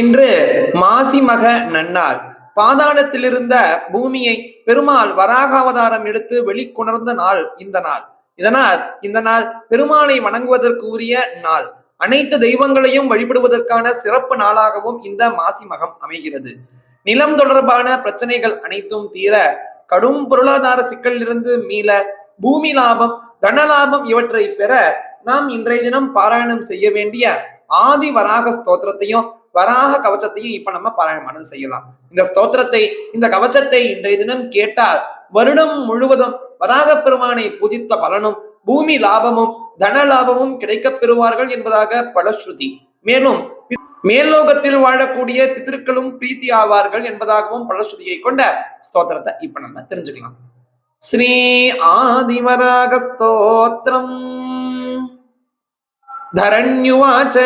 இன்று மாசி மக நன்னாள். பாதாளத்திலிருந்த பூமியை பெருமாள் வராக அவதாரம் எடுத்து வெளிக்கொணர்ந்த நாள் இந்த நாள். இதனால் இந்த நாள் பெருமாளை வணங்குவதற்கு உரிய நாள். அனைத்து தெய்வங்களையும் வழிபடுவதற்கான சிறப்பு நாளாகவும் இந்த மாசி மகம் அமைகிறது. நிலம் தொடர்பான பிரச்சனைகள் அனைத்தும் தீர கடும் பொருளாதார சிக்கலிலிருந்து மீள பூமி லாபம் தன லாபம் இவற்றை பெற நாம் இன்றைய தினம் பாராயணம் செய்ய வேண்டிய ஆதி வராக ஸ்தோத்திரத்தையும் வராக கவச்சத்தையும் இப்ப நம்ம பாராயணமானது செய்யலாம். இந்த ஸ்தோத்திரத்தை இந்த கவச்சத்தை இன்றைய தினம் கேட்டால் வருடம் முழுவதும் வராக பெருமானை பூஜித்த பலனும் பூமி லாபமும் தன லாபமும் கிடைக்கப் பெறுவார்கள் என்பதாக பலஸ்ருதி மேலும் மேல்லோகத்தில் வாழக்கூடிய பித்திருக்களும் பிரீத்தி ஆவார்கள் என்பதாகவும் பலஸ்ருதியை கொண்ட ஸ்தோத்திரத்தை இப்ப நம்ம தெரிஞ்சுக்கலாம். ஸ்ரீ ஆதிவராக ஸ்தோத்திரம். தரண்யுவாச்ச.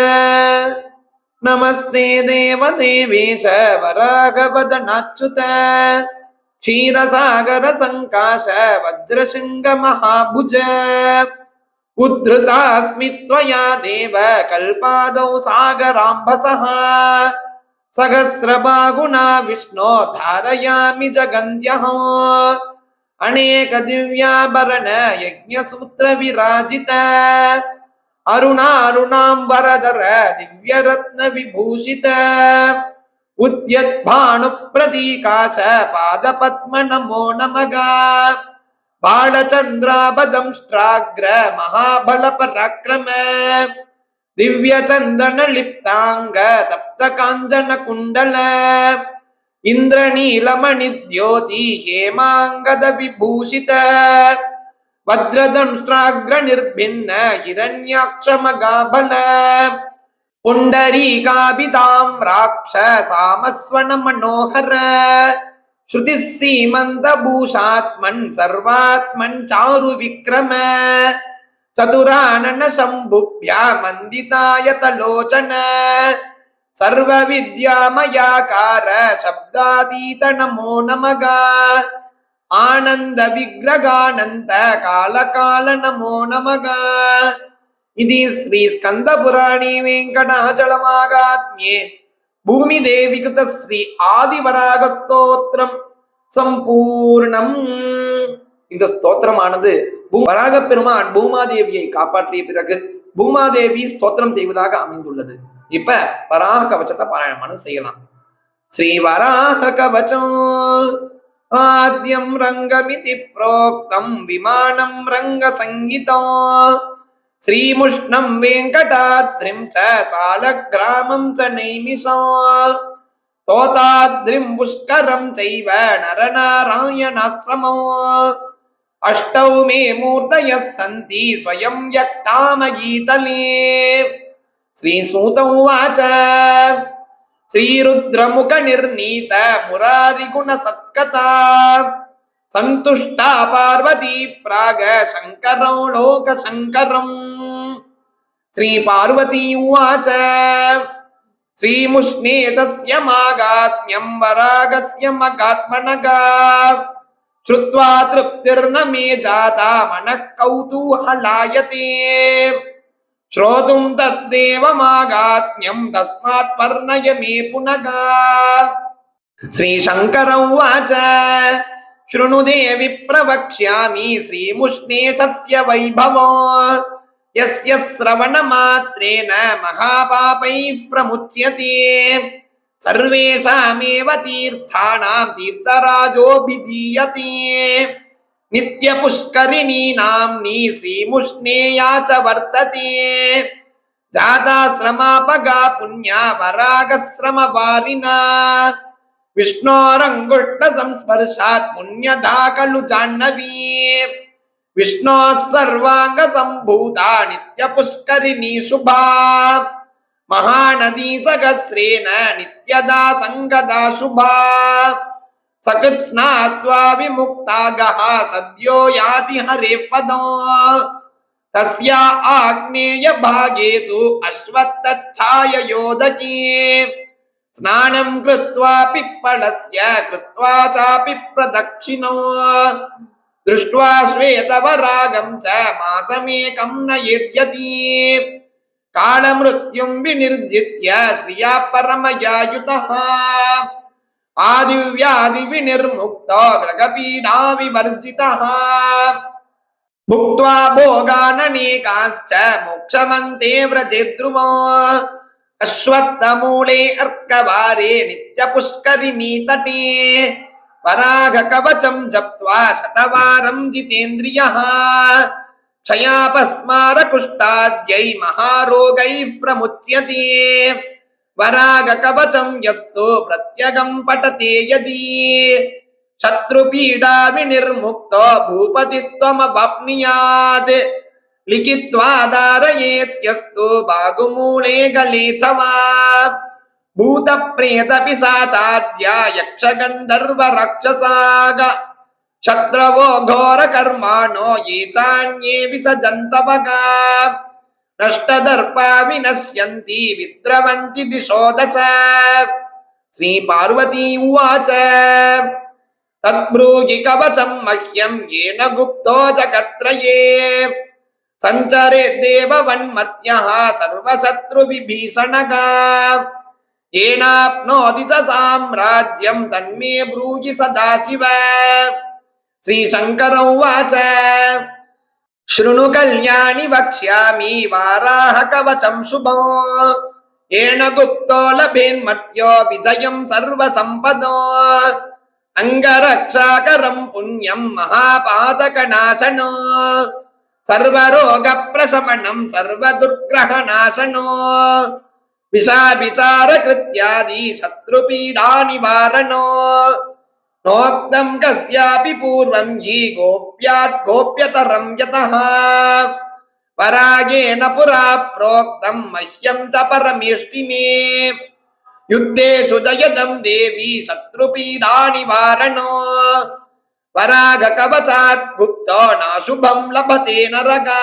नमस्ते देवदेवेश वरागवदनाच्युत क्षीरसागरसङ्काश वज्रशृङ्गमहाभुज उद्धृतास्मि त्वया देव कल्पादौ सागराम्भसः सहस्रबाहुना विष्णो धारयामि जगन्त्यः अनेकदिव्याभरण यज्ञसूत्रविराजित அருணாருணாம்பரதர திவ்யரத்ன விபூஷித. உத்யத் பானு பிரதீகாச பாத பத்ம நமோ நமக. பாலச்சந்திராபதம்ஷ்டாகிர மகாபல பராக்கிரம. திவ்யச்சந்தன லிப்தாங்க தப்த காஞ்சன குண்டல. இந்திரநீலமணி தியோதி ஹேமாங்கத விபூஷித. வஜ்ரதம்ஷ்டாக்ர நிர்பின்ன ஹிரண்யாட்சமகாபல. புண்டரீகாபிதாம் ராட்ச சாமஸ்வன மனோகர ஸ்ருதி சீமந்த பூஷாத்மன் சர்வாத்மன் சாரு விக்ரம சதுரானன சம்புப்யா மந்திதாயதலோச்சன சர்வ வித்யாமயாக்கார சப்தாதீத நமோ நமகா. ஆனந்த விக்கிரகானந்த காலகால நமோ நமக. ஸ்ரீ శ్రీ స్కంద పురాణి వెంకటాచలమాగాత్మ్యే భూమిదేవి కృత శ్రీ ఆదివరాగ ஸ்தோத்திரம் சம்பூர்ணம். இந்த ஸ்தோத்திரமானது வராக பெருமான் பூமாதேவியை காப்பாற்றிய பிறகு பூமாதேவி ஸ்தோத்திரம் செய்வதாக அமைந்துள்ளது. இப்ப வராக கவச்சத்தை பாராயணமான செய்யலாம். ஸ்ரீ வராக கவச்சம். आद्यं रङ्गमिति प्रोक्तं विमानं रङ्गसङ्गीता श्रीमुष्णं वेङ्कटाद्रिं च सालग्रामं च नैमिषा तोताद्रिं पुष्करं चैव नरनारायणाश्रमो अष्टौ मे मूर्तयः सन्ति स्वयं यक्तामगीतले श्रीसूत उवाच శ్రీరుద్రముఖ నిర్ణీత మురారిగుణ సత్కత సంతుష్ట పార్వతీ ప్రాగ శంకరం లోక శంకరం శ్రీ పార్వతీ ఉచ శ్రీముష్ణేశస్య మాగాత్మ్యం వరాగస్య మగాత్మనగా శ్రుత్వా తృప్తిర్న మే జాత మనః కౌతూహలాయతే श्रोतुं तद्देवमागात्म्यं तस्मात् वर्णय मे पुनः श्रीशङ्कर उवाच शृणु देवि प्रवक्ष्यामि श्रीमुष्णेशस्य वैभवो यस्य श्रवणमात्रेण महापापैः प्रमुच्यते सर्वेषामेव तीर्थानां तीर्थराजोऽभिधीयते నిత్య పుష్కరిణీ నాంని శ్రీముష్ణేయా చ వర్తతే. జాతాశ్రమాపగా పుణ్యా వరాగశ్రమ వారినా విష్ణోరంగుష్ట సంస్పర్శాత్ పుణ్యధాకలు జాహ్నవీ. విష్ణో సర్వాంగ సంభూతా నిత్య పుష్కరిణీ శుభా. మహానదీ సగస్రేణ నిత్యదా సంగదా శుభా. शुभा सकृत् स्नात्वा विमुक्तागः सद्यो याति हरेः पदो तस्या आग्नेयभागे तु अश्वत्थच्छाययोदकी स्नानं कृत्वा पिप्पलस्य कृत्वा चापि प्रदक्षिणो दृष्ट्वा श्वेतवरागं च मासमेकं नयेद्यति कालमृत्युं विनिर्जित्य श्रिया परमयायुतः आदिव्याधिविनिर्मुक्तो ग्रगपीडाविवर्जितः भुक्त्वा भोगाननेकाश्च मोक्षमन्ते व्रजे ध्रुवो अश्वत्थमूले अर्कवारे नित्यपुष्करिणी तटे परागकवचं जप्त्वा शतवारं जितेन्द्रियः क्षयापस्मारकुष्ठाद्यै महारोगैः प्रमुच्यते వరాగ కవచం యస్తో ప్రత్యగం పటతే యది. శత్రుపీడా వినిర్ముక్త భూపతిత్వమవాప్నుయాత్ లిఖిత్వాదారయేత్యస్తు బాగుమూలే గలీతవా భూత ప్రేత పిశాచాద్య యక్ష గంధర్వ రాక్షసాగ శత్రవో ఘోర కర్మాణో ఏ చాన్యే విసజంతవగా विसजन्तवगा नष्टदर्पा विनश्यन्ति विद्रवन्ति दिशो दश श्रीपार्वती उवाच तद्ब्रूहि कवचं मह्यं येन गुप्तो जगत्त्रये सञ्चरे देववन्मर्त्यः सर्वशत्रुविभीषणः येनाप्नोति स साम्राज्यं तन्मे ब्रूहि सदाशिव श्रीशङ्कर उवाच శృణు కళ్యాణి వక్ష్యామి వారాహ కవచం శుభో. ఏణ గుప్తో లభేన్మర్త్యో విజయం సర్వ సంపదో అంగరక్షాకరం పుణ్యం మహాపాతక నాశనో సర్వరోగ ప్రశమనం సర్వదుర్గ్రహ నాశనో విషాభిచార కృత్యాది శత్రు పీడా నివారణో నోక్తం కస్యాపి పూర్వం ఈ గోప్యాత్ గోప్యతరం యత పరాగేణ పురా ప్రోక్తం మహ్యం తపరమేష్టి మే యుద్ధే సుజయదం దేవి శత్రుపీడా నివారణ పరాగ కవచాత్ గుప్తో నాశుభం లభతే నరగా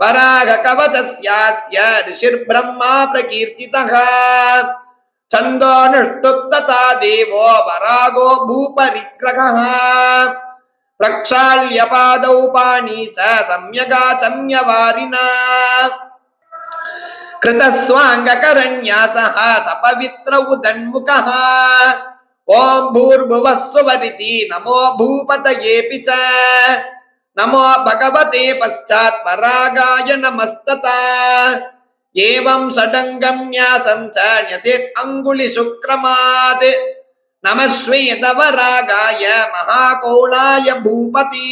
పరాగ కవచస్యాస్య ఋషిర్బ్రహ్మా ప్రకీర్తితః छन्दोऽनुष्टुप्तता देवो वरागो भूपरिग्रहः प्रक्षाल्य पादौ पाणी च सम्यगाचम्यवारिना कृतस्वाङ्गकरन्यासः सपवित्र उदन्मुखः ॐ भूर्भुवः सुवरिति नमो भूपतयेऽपि च नमो भगवते पश्चात् परागाय नमस्तता ஏவம் சடங்கம் ஞாசம் ச ஞசேத் அங்குலி சுக்ரமாத் நமஸ்வேதவராகாய மகாகோளாய பூபதி.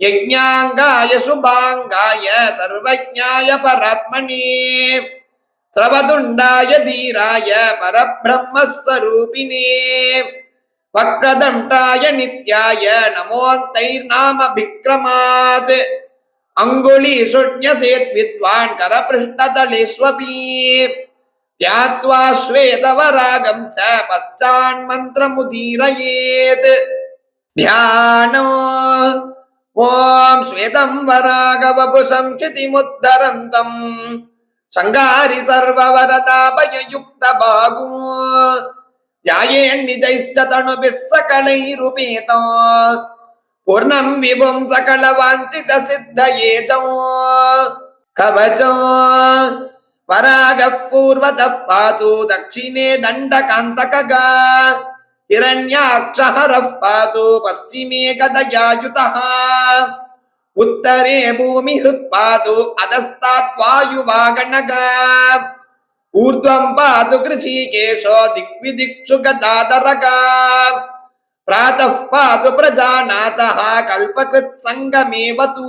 யஜ்ஞாங்காய சுபாங்காய சர்வஜாய பராத்மணி ஸ்ரவதுண்டாய தீராய பரபிரம்மஸ்வரூபிணே வக்ரதண்டாய நித்யாய நமோந்தைர் நாம விக்ரமாத். नमोऽन्तैर्नामभिक्रमात् अङ्गुलीषुण्यसेत् विद्वान् करपृष्ठतलेष्वपि ध्यात्वा श्वेतवरागं च पश्चान्मन्त्रमुदीरयेत् ध्यानो ॐ श्वेतं वरागवपुषं क्षितिमुद्धरन्तम् शङ्गारि सर्ववरदाभययुक्तबाहू ध्यायेन्निजैश्च तणुभिः सकलैरुपेतो पूर्णं विभुं सकलवाञ्छितसिद्धये च कवचो परागः पूर्वतः पातु दक्षिणे दण्डकान्तकगा हिरण्याक्षहरः पातु पश्चिमे गदयायुतः उत्तरे भूमिहृत्पातु अधस्तात् वायुवागणगा ऊर्ध्वं पातु कृषिकेशो दिग्विदिक्षु गदाधरगा ప్రాతఃపాదు ప్రజానాథ కల్పకృత్ సంగమేవతు.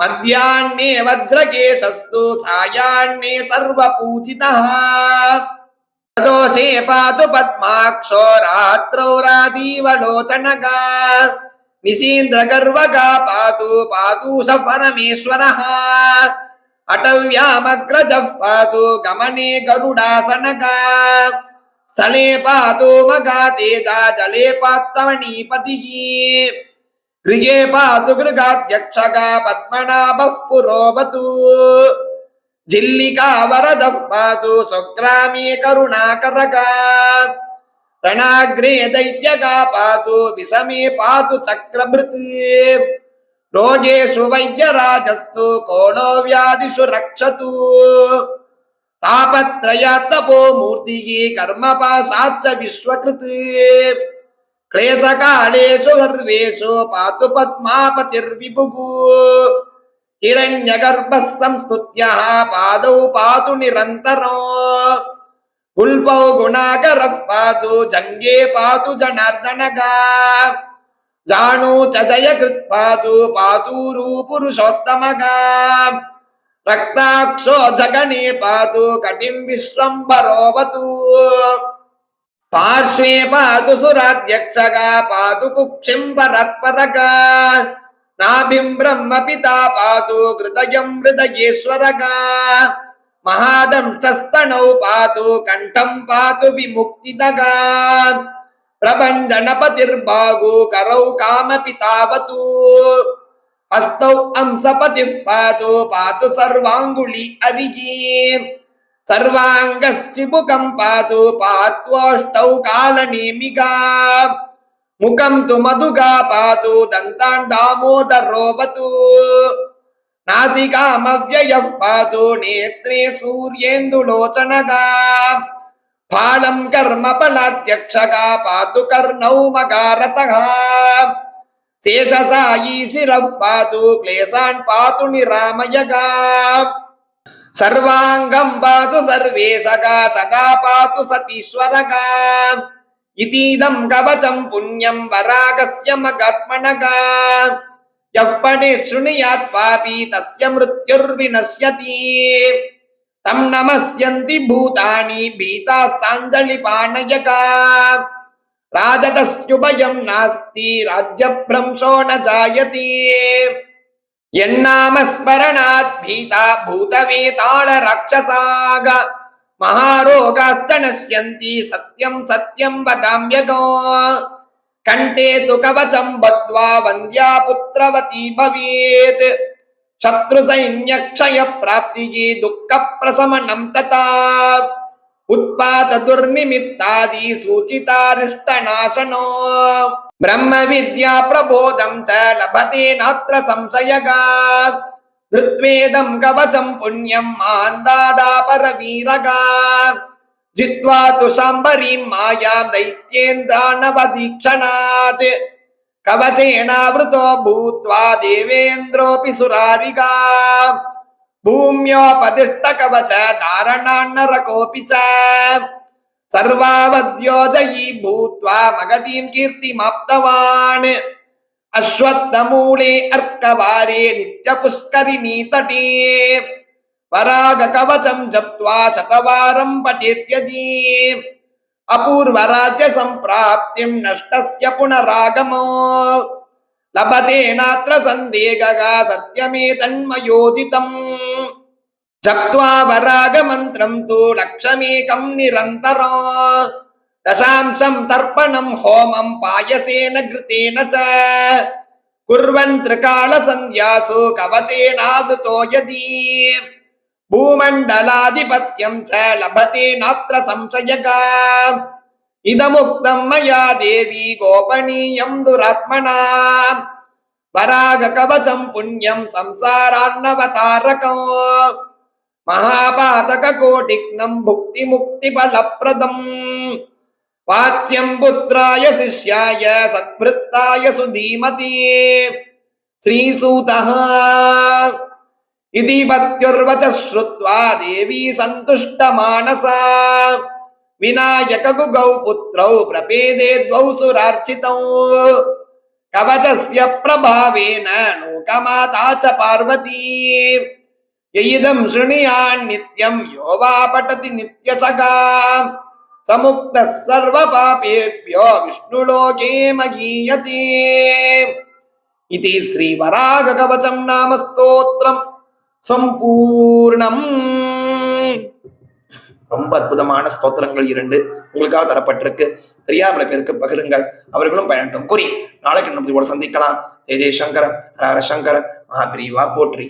మధ్యాహ్నే వజ్రకేశస్తు సాయాహ్నే సర్వపూజిత. దోషే పాదు పద్మాక్షో రాత్రౌ రాధీవలోచనగా నిశీంద్ర గర్వగా పాతు పాతూష పరమేశ్వర అటవ్యామగ్రజ పాతు గమనే గరుడాసనగా. తలే పాదో మగాదేదా జలే పాత్తమణీపతి గృహే పాతు గృగాధ్యక్షగా పద్మనాభ పురోవతు. జిల్లికా వరద పాతు స్వగ్రామే కరుణాకరగా. రణాగ్రే దైత్యగా పాతు విషమే పాతు చక్రభృత్. రోగేషు వైద్యరాజస్తు కోణో వ్యాధిషు రక్షతు. व्याधिषु रक्षतु तापत्रयात्तपो मूर्तिः कर्मपाशाच्च विश्वकृत् क्लेशकालेषु सर्वेषु पातु पद्मापतिर्विभुः हिरण्यगर्भः संस्तुत्यः पादौ पातु निरन्तरम् कुल्पौ गुणाकरः पातु जङ्गे पातु जनार्दनगा जाणु च जयकृत् पातु पातूरु पुरुषोत्तमगा రక్తాక్షో జగణే పాదు కటిం విశ్వంబరోవతు పార్శ్వే పాదు సురాధ్యక్షగా పాతు కుక్షింబరత్పరగా నాభిం బ్రహ్మ పితా పాదు హృదయం హృదయేశ్వరగా. మహాదంష్టస్తనౌ పాదు కంఠం పాదు విముక్తిదగా. ప్రబంధనపతిర్బాగు కరౌ కామ పితావతు హస్తౌ పాతు సర్వాంగుళి అరిగి. సర్వాంగశ్చిముఖం పాతు పాత్వాష్టౌ కాలనేమిగా. ముఖం తు మధుగా పాతు దంతాన్ నాసికామవ్యయ పాతు నేత్రే సూర్యేందులోచనగా. ఫాళం కర్మ ఫలాధ్యక్షగా పాతు కర్ణౌ మకారత శేషసాయీశిరః పాతు సర్వాంగం పాతు సర్వేశగా సగా పాతు సతీశ్వరగా. ఇదీదం కవచం పుణ్యం వరాగస్య మగాత్మనగా. యః శృణుయాత్ పాపి తస్య మృత్యుర్వినశ్యతి. తం నమస్యంతి భూతాని భీతా సాంజలి పాణయగా ராஜதஸ்யுபயம் நாஸ்தி ராஜ்ய பிரம்சோண ஜாயதி. எண்ணாம ஸ்மரணாத் பீதா பூதவேதாள ராட்சசாக. மகாரோகாஸ்த நஷ்யந்தி சத்யம் சத்யம் வதாம்யகோ கண்டே து கவசம் பத்வா வந்தியா புத்திரவதி பவேத். சத்ரு பிராப்தியே துக்க பிரசமனம் ததா. உத்பாத துர்நிமித்தாதி சூச்சிதாரிஷ்டநாசனோ. பிரம்ம வித்யா பிரபோதம் ச லபதே நாத்திர சம்சயகா. ருத்வேதம் கவசம் புண்ணியம் மாந்தாதா பரவீரகா. ஜித்வா து சாம்பரீம் மாயாம் தைத்யேந்திராணவதீக்ஷணாத். கவசேனாவிருதோ பூத்வா தேவேந்திரோபி சுராரிகா. भूम्योपदिष्टकवच धारणान्नरकोऽपि च सर्वावद्योजयी भूत्वा मगधीं कीर्तिमाप्तवान् अश्वत्थमूले अर्कवारे नित्यपुष्करिणी तटे परागकवचं जप्त्वा शतवारं पठेत्यदि अपूर्वराज्यसम्प्राप्तिं नष्टस्य पुनरागमो लभते नात्र सन्देहः सत्यमेतन्मयोदितम् சத்வா வராக மந்திரம் தூ லக்ஷமேகம் நிரந்தரோ தசாம்சம் தர்ப்பணம் ஹோமம் பாயசேன கிருத்தேன ச குர்வன் திரிகால சந்தியாசு கவசேனாவிருத்தோ யதி பூமண்டலாதிபத்தியம் ச லபதே நாத்திர சம்சயக இதமுக்தம் மயா தேவி கோபனீயம் துராத்மனா வராக கவசம் புண்ணியம் சம்சாரான்னவதாரகம் परागकवचं पुण्यं संसारान्नवतारकम् महापातककोटिघ्नं भुक्तिमुक्तिफलप्रदम् वाच्यं पुत्राय शिष्याय सद्भृत्ताय सुधीमति श्रीसूतः इति पत्युर्वचः श्रुत्वा देवी सन्तुष्टमानसा विनायकगुगौ पुत्रौ प्रपेदे द्वौ सुरार्चितौ कवचस्य प्रभावेन लोकमाता च पार्वती எயிதம் ஸ்ருணியான் நித்யம் யோவா பட்டதி நித்யசகாம் சமுக்த சர்வ பாபேபியோ விஷ்ணுலோகே மகீயதே. இது ஸ்ரீ வராக கவசம் நாம ஸ்தோத்திரம் சம்பூர்ணம். ரொம்ப அற்புதமான ஸ்தோத்திரங்கள் இரண்டு உங்களுக்காக தரப்பட்டிருக்கு. தெரியாத பேருக்கு பகிருங்கள். அவர்களும் பயணட்டும் கூறி நாளைக்கு நம்ம கூட சந்திக்கலாம். ஜெய ஜெயசங்கர ஹர சங்கர் சங்கர மகாபிரிவா போற்றி.